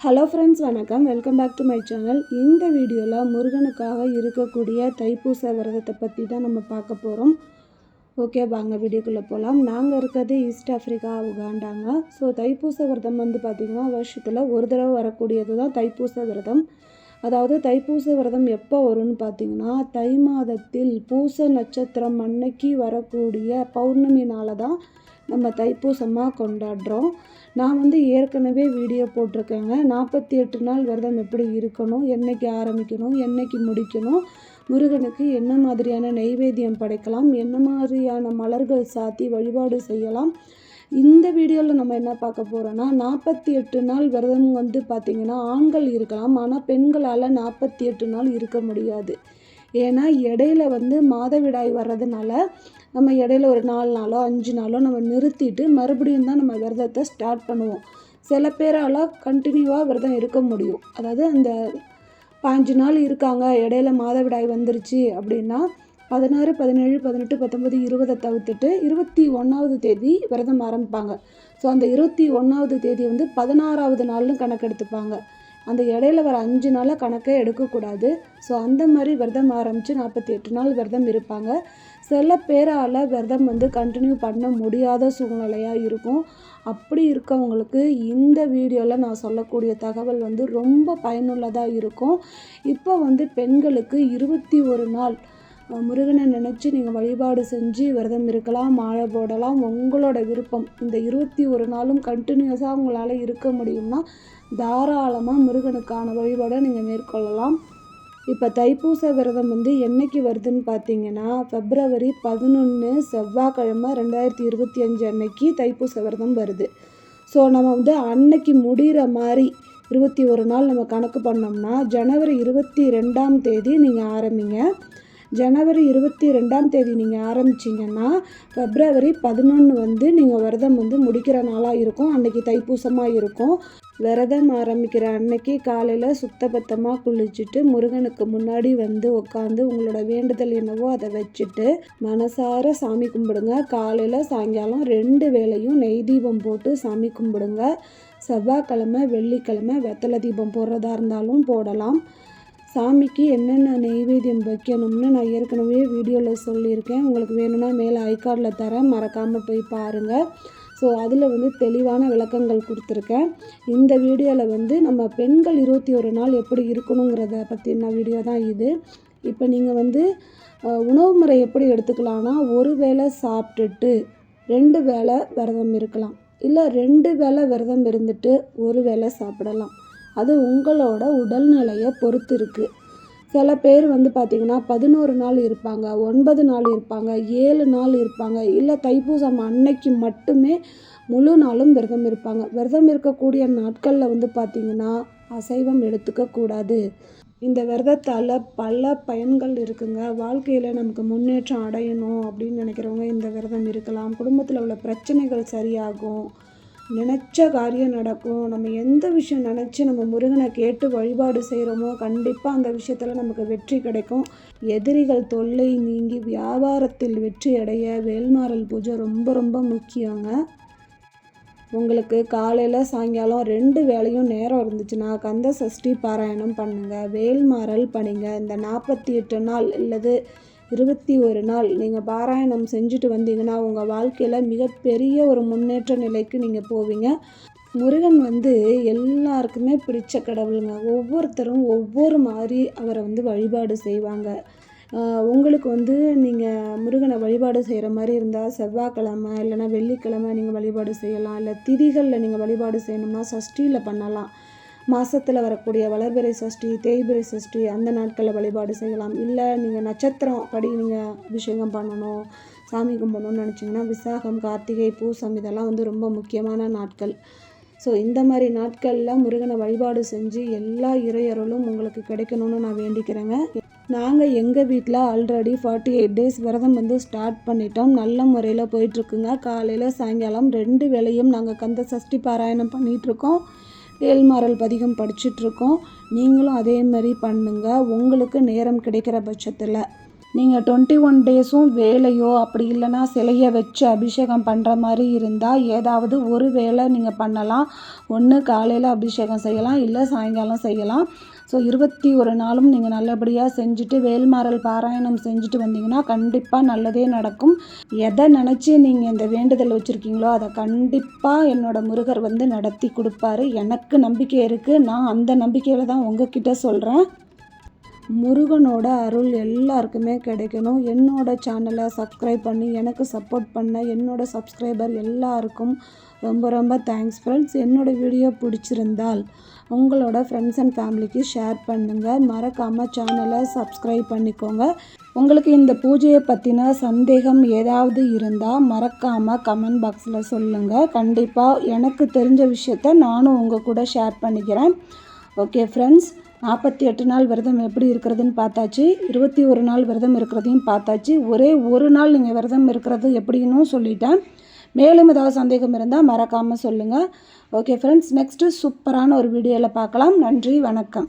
Hello friends வணக்கம். Welcome back to my channel இந்த வீடியோவில் முருகனுக்காக இருக்கக்கூடிய தைப்பூச விரதத்தை பற்றி தான் நம்ம பார்க்க போகிறோம் ஓகே வாங்க வீடியோக்குள்ளே போகலாம் நாங்கள் இருக்கிறது ஈஸ்ட் ஆஃப்ரிக்கா உகாண்டாங்க ஸோ தைப்பூச விரதம் வந்து பார்த்திங்கன்னா வருஷத்தில் ஒரு தடவை வரக்கூடியது தான் தைப்பூச விரதம். அதாவது தைப்பூச விரதம் எப்போ வரும்னு பார்த்தீங்கன்னா தை மாதத்தில் பூச நட்சத்திரம் அன்னைக்கு வரக்கூடிய பௌர்ணமி நாளை தான் நம்ம தைப்பூசமாக கொண்டாடுறோம். நான் வந்து ஏற்கனவே வீடியோ போட்டிருக்கேங்க. நாற்பத்தி எட்டு நாள் விரதம் எப்படி இருக்கணும் என்னைக்கு ஆரம்பிக்கணும் என்றைக்கு முடிக்கணும் முருகனுக்கு என்ன மாதிரியான நைவேத்தியம் படைக்கலாம் என்ன மாதிரியான மலர்கள் சாத்தி வழிபாடு செய்யலாம். இந்த வீடியோவில் நம்ம என்ன பார்க்க போகிறோன்னா நாற்பத்தி எட்டு நாள் விரதம் வந்து பார்த்திங்கன்னா ஆண்கள் இருக்கலாம். ஆனால் பெண்களால் நாற்பத்தி எட்டு நாள் இருக்க முடியாது. ஏன்னா இடையில வந்து மாதவிடாய் வர்றதுனால நம்ம இடையில ஒரு நாலு நாளோ அஞ்சு நாளோ நம்ம நிறுத்திட்டு மறுபடியும் தான் நம்ம விரதத்தை ஸ்டார்ட் பண்ணுவோம். சில பேரால் கண்டினியூவாக விரதம் இருக்க முடியும். அதாவது அந்த பாஞ்சு நாள் இருக்காங்க இடையில மாதவிடாய் வந்துருச்சு அப்படின்னா பதினாறு பதினேழு பதினெட்டு பத்தொம்பது இருபதை தவிர்த்துட்டு இருபத்தி ஒன்றாவது தேதி விரதம் ஆரம்பிப்பாங்க. ஸோ அந்த இருபத்தி ஒன்றாவது தேதி வந்து பதினாறாவது நாள்னு கணக்கெடுத்துப்பாங்க. அந்த இடையில வர அஞ்சு நாளாக கணக்கே எடுக்கக்கூடாது. ஸோ அந்த மாதிரி விரதம் ஆரம்பித்து நாற்பத்தி எட்டு நாள் விரதம் இருப்பாங்க. சில பேரால் விரதம் வந்து கண்டினியூ பண்ண முடியாத சூழ்நிலையாக இருக்கும். அப்படி இருக்கவங்களுக்கு இந்த வீடியோவில் நான் சொல்லக்கூடிய தகவல் வந்து ரொம்ப பயனுள்ளதாக இருக்கும். இப்போ வந்து பெண்களுக்கு இருபத்தி ஒரு நாள் முருகனை நினச்சி நீங்கள் வழிபாடு செஞ்சு விரதம் இருக்கலாம் மாலை போடலாம். உங்களோட விருப்பம். இந்த இருபத்தி ஒரு நாளும் கண்டினியூஸாக உங்களால் இருக்க முடியும்னா தாராளமாக முருகனுக்கான வழிபாடை நீங்கள் மேற்கொள்ளலாம். இப்போ தைப்பூச விரதம் வந்து என்னைக்கு வருதுன்னு பார்த்தீங்கன்னா ஃபெப்ரவரி பதினொன்று செவ்வாய்க்கிழமை ரெண்டாயிரத்தி இருபத்தி அஞ்சு அன்னைக்கு தைப்பூச விரதம் வருது. ஸோ நம்ம வந்து அன்னைக்கு முடிகிற மாதிரி இருபத்தி ஒரு நாள் நம்ம கணக்கு பண்ணோம்னா ஜனவரி இருபத்தி ரெண்டாம் தேதி நீங்கள் ஆரம்பிங்க. ஜனவரி இருபத்தி ரெண்டாம் தேதி நீங்கள் ஆரம்பிச்சிங்கன்னா ஃபெப்ரவரி பதினொன்று வந்து நீங்கள் விரதம் வந்து முடிக்கிற நாளாக இருக்கும். அன்றைக்கி தைப்பூசமாக இருக்கும். விரதம் ஆரம்பிக்கிற அன்னைக்கு காலையில் சுத்தபத்தமாக குளிச்சுட்டு முருகனுக்கு முன்னாடி வந்து உட்காந்து உங்களோட வேண்டுதல் என்னவோ அதை வச்சுட்டு மனசார சாமி கும்பிடுங்க. காலையில் சாயங்காலம் ரெண்டு வேளையும் நெய் தீபம் போட்டு சாமி கும்பிடுங்க. செவ்வாய்க்கிழமை வெள்ளிக்கிழமை வெத்தலை தீபம் போடுறதா இருந்தாலும் போடலாம். சாமிக்கு என்னென்ன நெய்வேத்தியம் வைக்கணும்னு நான் ஏற்கனவே வீடியோவில் சொல்லியிருக்கேன். உங்களுக்கு வேணும்னா மேலே ஐகார்டில் தரேன் மறக்காமல் போய் பாருங்கள் ஸோ அதில் வந்து தெளிவான விளக்கங்கள் கொடுத்துருக்கேன். இந்த வீடியோவில் வந்து நம்ம பெண்கள் இருபத்தி ஒரு நாள் எப்படி இருக்கணுங்கிறத பற்றின வீடியோ தான் இது. இப்போ நீங்கள் வந்து உணவு முறை எப்படி எடுத்துக்கலாம்னா ஒரு வேளை சாப்பிட்டுட்டு ரெண்டு வேளை விரதம் இருக்கலாம். இல்லை ரெண்டு வேளை விரதம் இருந்துட்டு ஒரு வேளை சாப்பிடலாம். அது உங்களோட உடல்நிலையை பொறுத்து இருக்குது சில பேர் வந்து பார்த்திங்கன்னா பதினோரு நாள் இருப்பாங்க ஒன்பது நாள் இருப்பாங்க ஏழு நாள் இருப்பாங்க இல்லை தைப்பூசம் அன்னைக்கு மட்டுமே முழு நாளும் விரதம் இருப்பாங்க. விரதம் இருக்கக்கூடிய நாட்களில் வந்து பார்த்திங்கன்னா அசைவம் எடுத்துக்கக்கூடாது இந்த விரதத்தால் பல பயன்கள் இருக்குங்க. வாழ்க்கையில் நமக்கு முன்னேற்றம் அடையணும் அப்படின்னு நினைக்கிறவங்க இந்த விரதம் இருக்கலாம். குடும்பத்தில் உள்ள பிரச்சனைகள் சரியாகும். நினச்ச காரியம் நடக்கும். நம்ம எந்த விஷயம் நினச்சி நம்ம முருகனை கேட்டு வழிபாடு செய்கிறோமோ கண்டிப்பாக அந்த விஷயத்தில் நமக்கு வெற்றி கிடைக்கும். எதிரிகள் தொல்லை நீங்கி வியாபாரத்தில் வெற்றி அடைய வேல்மாறல் பூஜை ரொம்ப ரொம்ப முக்கியங்க. உங்களுக்கு காலையில் சாயங்காலம் ரெண்டு வேலையும் நேரம் இருந்துச்சுன்னா கந்த சஷ்டி பாராயணம் பண்ணுங்கள் வேல்மாறல் பண்ணிங்க இந்த நாற்பத்தி எட்டு நாள் இல்லது இருபத்தி ஒரு நாள் நீங்கள் பாராயணம் செஞ்சுட்டு வந்தீங்கன்னா உங்கள் வாழ்க்கையில் மிகப்பெரிய ஒரு முன்னேற்ற நிலைக்கு நீங்கள் போவீங்க. முருகன் வந்து எல்லாருக்குமே பிடிச்ச கடவுளுங்க. ஒவ்வொருத்தரும் ஒவ்வொரு மாதிரி அவரை வந்து வழிபாடு செய்வாங்க. உங்களுக்கு வந்து நீங்கள் முருகனை வழிபாடு செய்கிற மாதிரி இருந்தால் செவ்வாய்க்கிழமை இல்லைனா வெள்ளிக்கிழமை நீங்கள் வழிபாடு செய்யலாம். இல்லை திதிகளில் நீங்கள் வழிபாடு செய்யணும்னா சஷ்டியில் பண்ணலாம். மாதத்தில் வரக்கூடிய வளர்பிறை சஷ்டி தேய்பிறை சஷ்டி அந்த நாட்களில் வழிபாடு செய்யலாம். இல்லை நீங்கள் நட்சத்திரம் படி நீங்கள் அபிஷேகம் பண்ணணும் சாமி கும்பிடணும்னு நினச்சிங்கன்னா விசாகம் கார்த்திகை பூசம் இதெல்லாம் வந்து ரொம்ப முக்கியமான நாட்கள். ஸோ இந்த மாதிரி நாட்களில் முருகனை வழிபாடு செஞ்சு எல்லா இறையருளும் உங்களுக்கு கிடைக்கணும்னு நான் வேண்டிக்கிறேங்க. நாங்கள் எங்கள் வீட்டில் ஆல்ரெடி ஃபார்ட்டி எயிட் டேஸ் விரதம் வந்து ஸ்டார்ட் பண்ணிட்டோம். நல்ல முறையில் போயிட்டுருக்குங்க காலையில் சாயங்காலம் ரெண்டு வேலையும் நாங்கள் கந்த சஷ்டி பாராயணம் பண்ணிகிட்ருக்கோம் ஏழ்மாறல் பதிகம் படிச்சுட்ருக்கோம். நீங்களும் அதே மாதிரி பண்ணுங்கள் உங்களுக்கு நேரம் கிடைக்கிற பட்சத்தில். நீங்கள் டுவெண்ட்டி ஒன் டேஸும் வேலையோ அப்படி இல்லைன்னா சிலையை வச்சு அபிஷேகம் பண்ணுற மாதிரி இருந்தால் ஏதாவது ஒரு வேளை நீங்கள் பண்ணலாம். ஒன்று காலையில் அபிஷேகம் செய்யலாம். இல்லை சாயங்காலம் செய்யலாம். ஸோ இருபத்தி ஒரு நாளும் நீங்கள் நல்லபடியாக செஞ்சுட்டு வேல்மாறல் பாராயணம் செஞ்சுட்டு வந்தீங்கன்னா கண்டிப்பாக நல்லதே நடக்கும். எதை நினச்சி நீங்கள் இந்த வேண்டுதல் வச்சுருக்கீங்களோ அதை கண்டிப்பாக என்னோடய முருகர் வந்து நடத்தி கொடுப்பாரு. எனக்கு நம்பிக்கை இருக்குது நான் அந்த நம்பிக்கையில் தான் உங்ககிட்ட சொல்கிறேன் முருகனோட அருள் எல்லாருக்குமே கிடைக்கணும். என்னோட சேனலை சப்ஸ்கிரைப் பண்ணி எனக்கு சப்போர்ட் பண்ண என்னோட சப்ஸ்கிரைபர் எல்லாருக்கும் ரொம்ப ரொம்ப தேங்க்ஸ் ஃப்ரெண்ட்ஸ் என்னோட வீடியோ பிடிச்சிருந்தால் உங்களோட ஃப்ரெண்ட்ஸ் அண்ட் ஃபேமிலிக்கு ஷேர் பண்ணுங்கள் மறக்காமல் சேனலை சப்ஸ்கிரைப் பண்ணிக்கோங்க. உங்களுக்கு இந்த பூஜையை பற்றின சந்தேகம் ஏதாவது இருந்தால் மறக்காமல் கமெண்ட் பாக்ஸில் சொல்லுங்கள் கண்டிப்பாக எனக்கு தெரிஞ்ச விஷயத்த நானும் உங்கள் கூட ஷேர் பண்ணிக்கிறேன். ஓகே ஃப்ரெண்ட்ஸ் நாற்பத்தி எட்டு நாள் விரதம் எப்படி இருக்கிறதுன்னு பார்த்தாச்சு. இருபத்தி ஒரு நாள் விரதம் இருக்கிறதையும் பார்த்தாச்சு. ஒரே ஒரு நாள் நீங்கள் விரதம் இருக்கிறது எப்படின்னு சொல்லிட்டேன். மேலும் ஏதாவது சந்தேகம் இருந்தால் மறக்காமல் சொல்லுங்கள் ஓகே ஃப்ரெண்ட்ஸ் நெக்ஸ்ட்டு சூப்பரான ஒரு வீடியோவில் பார்க்கலாம். நன்றி வணக்கம்.